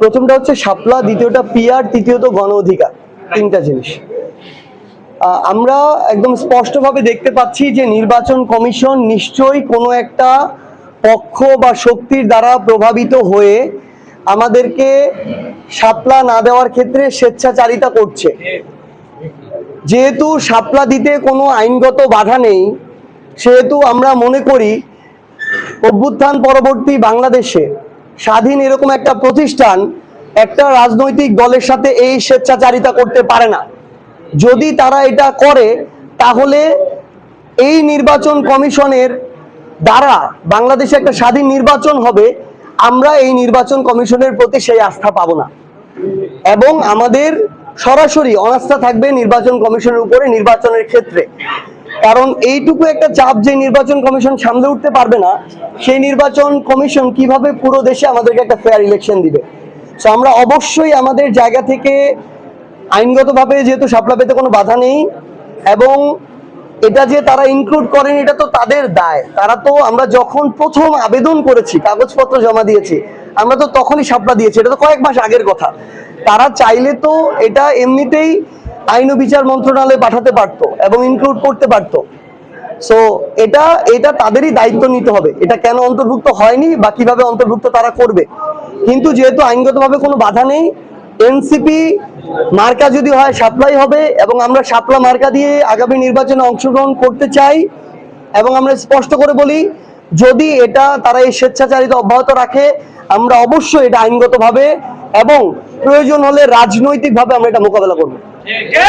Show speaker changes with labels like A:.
A: প্রথমটা হচ্ছে শাপলা, দ্বিতীয়টা পিয়ার, তৃতীয়ত গণ অধিকার তিনটা জিনিস। আমরা একদম স্পষ্টভাবে দেখতে পাচ্ছি যে নির্বাচন কমিশন নিশ্চয়ই কোনো একটা পক্ষ বা শক্তির দ্বারা প্রভাবিত হয়ে আমাদেরকে সাপলা না দেওয়ার ক্ষেত্রে স্বেচ্ছাচারিতা করছে। যেহেতু সাপলা দিতে কোনো আইনগত বাধা নেই, সেহেতু আমরা মনে করি অভ্যুত্থান পরবর্তী বাংলাদেশে স্বাধীন এরকম একটা প্রতিষ্ঠান একটা রাজনৈতিক দলের সাথে এই স্বেচ্ছাচারিতা করতে পারে না। যদি তারা এটা করে, তাহলে এই নির্বাচন কমিশনের দ্বারা বাংলাদেশে একটা স্বাধীন নির্বাচন হবে, আমরা এই নির্বাচন কমিশনের প্রতি সেই আস্থা পাবো না। এবং আমাদের সরাসরি অনাস্থা থাকবে নির্বাচন কমিশনের উপরে নির্বাচনের ক্ষেত্রে। কারণ এইটুকু একটা চাপ যে নির্বাচন কমিশন সামলে উঠতে পারবে না, সেই নির্বাচন কমিশন কীভাবে পুরো দেশে আমাদেরকে একটা ফেয়ার ইলেকশন দিবে? তো আমরা অবশ্যই আমাদের জায়গা থেকে আইনগতভাবে যেহেতু সাপলা পেতে কোনো বাধা নেই এবং এটা যে তারা ইনক্লুড করেন, এটা তো তাদের দায়। তারা তো আমরা যখন প্রথম আবেদন করেছি, কাগজপত্র জমা দিয়েছি, আমরা তো তখনই সাপলা দিয়েছি। এটা তো কয়েক মাস আগের কথা। তারা চাইলে তো এটা এমনিতেই আইন বিচার মন্ত্রণালয়ে পাঠাতে পারতো এবং ইনক্লুড করতে পারতো। সো এটা এটা তাদেরই দায়িত্ব নিতে হবে। এটা কেন অন্তর্ভুক্ত হয়নি বা কীভাবে অন্তর্ভুক্ত তারা করবে? কিন্তু যেহেতু আইনগতভাবে কোনো বাধা নেই এনসিপি মার্কা যদি হয়, সাপ্লাই হবে এবং আমরা সাপলা মার্কা দিয়ে আগামী নির্বাচনে অংশগ্রহণ করতে চাই এবং আমরা স্পষ্ট করে বলি, যদি এটা তারা এই স্বেচ্ছাচারিতা অব্যাহত রাখে, আমরা অবশ্যই এটা আইনগতভাবে এবং প্রয়োজন হলে রাজনৈতিকভাবে আমরা এটা মোকাবেলা করব। Yeah.